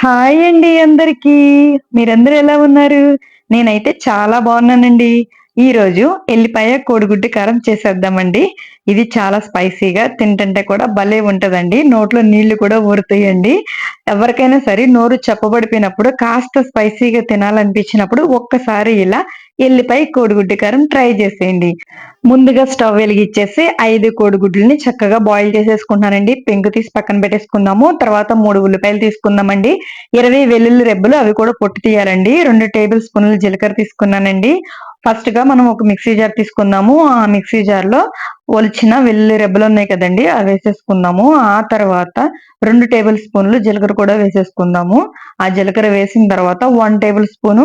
Hi అండి అందరికీ. మీరందరూ ఎలా ఉన్నారు? నేనైతే చాలా బాగున్నానండి. ఈ రోజు ఎల్లిపాయ కోడిగుడ్డు కారం చేసేద్దామండి. ఇది చాలా స్పైసీగా తింటుంటే కూడా భలే ఉంటుందండి. నోట్లో నీళ్ళు కూడా ఊరుతాయండి. ఎవరికైనా సరే నోరు చెప్పబడిపోయినప్పుడు కాస్త స్పైసీగా తినాలనిపించినప్పుడు ఒక్కసారి ఇలా ఎల్లిపాయ కోడిగుడ్డు కారం ట్రై చేసేయండి. ముందుగా స్టవ్ వెలిగించేసి ఐదు కోడిగుడ్లని చక్కగా బాయిల్ చేసేసుకుంటున్నానండి. పెంకు తీసి పక్కన పెట్టేసుకుందాము. తర్వాత మూడు ఉల్లిపాయలు తీసుకుందామండి. ఇరవై వెల్లుల్లి రెబ్బలు అవి కూడా పొట్టు తీయాలండి. రెండు టేబుల్ స్పూన్లు జీలకర్ర తీసుకున్నానండి. ఫస్ట్గా మనం ఒక మిక్సీ జార్ తీసుకుందాము. ఆ మిక్సీ జార్లో ఒలిచిన వెల్లుల్లి రెబ్బలు ఉన్నాయి కదండి అవి వేసేసుకుందాము. ఆ తర్వాత రెండు టేబుల్ స్పూన్లు జీలకర్ర కూడా వేసేసుకుందాము. ఆ జీలకర్ర వేసిన తర్వాత వన్ టేబుల్ స్పూను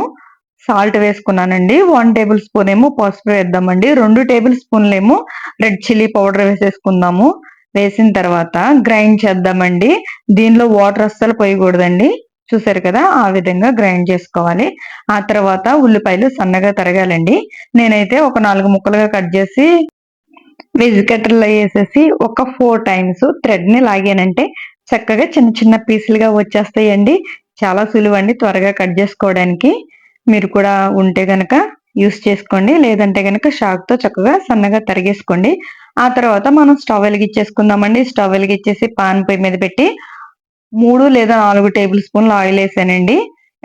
సాల్ట్ వేసుకున్నానండి. వన్ టేబుల్ స్పూన్ ఏమో పసుపు వేద్దామండి. రెండు టేబుల్ స్పూన్లు ఏమో రెడ్ చిల్లీ పౌడర్ వేసేసుకుందాము. వేసిన తర్వాత గ్రైండ్ చేద్దామండి. దీనిలో వాటర్ అస్సలు పోయకూడదండి. చూసారు కదా? ఆ విధంగా గ్రైండ్ చేసుకోవాలి. ఆ తర్వాత ఉల్లిపాయలు సన్నగా తరగాలండి. నేనైతే ఒక నాలుగు ముక్కలుగా కట్ చేసి వెజ్ కట్టర్లో వేసేసి ఒక ఫోర్ టైమ్స్ థ్రెడ్ని లాగానంటే చక్కగా చిన్న చిన్న పీసులుగా వచ్చేస్తాయండి. చాలా సులువు అండి త్వరగా కట్ చేసుకోవడానికి. మీరు కూడా ఉంటే గనక యూస్ చేసుకోండి. లేదంటే గనక షాక్తో చక్కగా సన్నగా తరిగేసుకోండి. ఆ తర్వాత మనం స్టవ్ వెలిగించేసుకుందామండి. స్టవ్ వెలిగించేసి పాన్ పొయ్యి మీద పెట్టి మూడు లేదా నాలుగు టేబుల్ స్పూన్ల ఆయిల్ వేసానండి.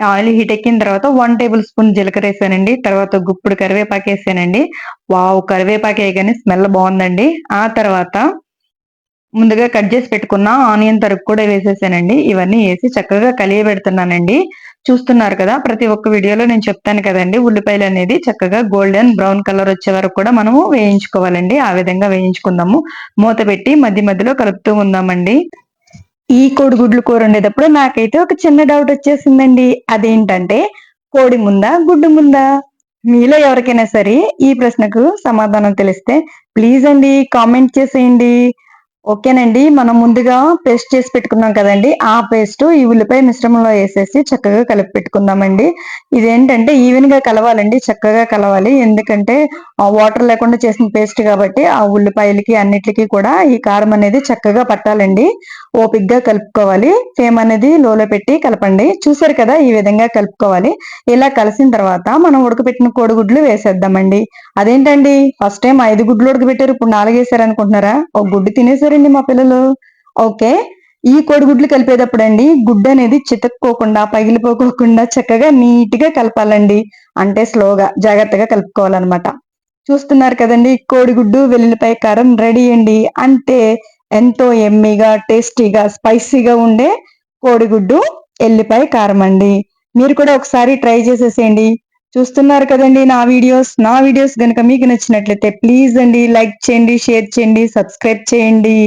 ఆయిల్ హీట్ ఎక్కిన తర్వాత వన్ టేబుల్ స్పూన్ జీలకర్ర వేసానండి. తర్వాత గుప్పుడు కరివేపాకు వేసానండి. వావ్ కరివేపాకు వేయగానే స్మెల్ బాగుందండి. ఆ తర్వాత ముందుగా కట్ చేసి పెట్టుకున్న ఆనియన్ తరుపు కూడా వేసేసానండి. ఇవన్నీ వేసి చక్కగా కలియబెడుతున్నానండి. చూస్తున్నారు కదా ప్రతి ఒక్క వీడియోలో నేను చెప్తాను కదండి ఉల్లిపాయలు అనేది చక్కగా గోల్డెన్ బ్రౌన్ కలర్ వచ్చే వరకు కూడా మనము వేయించుకోవాలండి. ఆ విధంగా వేయించుకుందాము. మూత పెట్టి మధ్య మధ్యలో కలుపుతూ ఉందామండి. ఈ కోడిగుడ్లు కూర ఉండేటప్పుడు నాకైతే ఒక చిన్న డౌట్ వచ్చేసిందండి. అదేంటంటే కోడి ముందా గుడ్డు ముందా? మీలో ఎవరికైనా సరే ఈ ప్రశ్నకు సమాధానం తెలిస్తే ప్లీజ్ అండి కామెంట్ చేసేయండి. ఓకేనండి మనం ముందుగా పేస్ట్ చేసి పెట్టుకున్నాం కదండి. ఆ పేస్ట్ ఈ ఉల్లిపాయ మిశ్రమంలో వేసేసి చక్కగా కలిపి పెట్టుకుందామండి. ఇదేంటంటే ఈవెన్గా కలవాలండి చక్కగా కలవాలి. ఎందుకంటే ఆ వాటర్ లేకుండా చేసిన పేస్ట్ కాబట్టి ఆ ఉల్లిపాయలకి అన్నిటికీ కూడా ఈ కారం అనేది చక్కగా పట్టాలండి. ఓపిక్గా కలుపుకోవాలి. ఫేమ్ అనేది లోలో పెట్టి కలపండి. చూసారు కదా ఈ విధంగా కలుపుకోవాలి. ఇలా కలిసిన తర్వాత మనం ఉడకపెట్టిన కోడిగుడ్లు వేసేద్దామండి. అదేంటండి ఫస్ట్ టైం ఐదు గుడ్లు ఉడకబెట్టారు ఇప్పుడు నాలుగేసారు అనుకుంటున్నారా ఒక గుడ్డు తినేసారు తినేసారండి మా పిల్లలు? ఓకే. ఈ కోడిగుడ్లు కలిపేటప్పుడు అండి గుడ్డు అనేది చితక్కోకుండా పగిలిపోకోకుండా చక్కగా నీట్గా కలపాలండి. అంటే స్లోగా జాగ్రత్తగా కలుపుకోవాలన్నమాట. చూస్తున్నారు కదండి కోడిగుడ్డు వెల్లుల్లిపాయ కారం రెడీ అండి. అంటే ఎంతో ఎమ్మీగా టేస్టీగా స్పైసీగా ఉండే కోడిగుడ్డు ఎల్లిపాయ కారం అండి. మీరు కూడా ఒకసారి ట్రై చేసేసేయండి. చూస్తున్నారు కదండి నా వీడియోస్ నా వీడియోస్ కనుక మీకు నచ్చినట్లయితే ప్లీజ్ అండి లైక్ చేయండి షేర్ చేయండి సబ్స్క్రైబ్ చేయండి.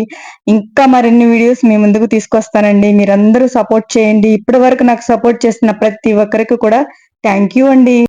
ఇంకా మరిన్ని వీడియోస్ మీ ముందుకు తీసుకొస్తానండి. మీరందరూ సపోర్ట్ చేయండి. ఇప్పటి వరకు నాకు సపోర్ట్ చేసిన ప్రతి ఒక్కరికి కూడా థ్యాంక్ యూ అండి.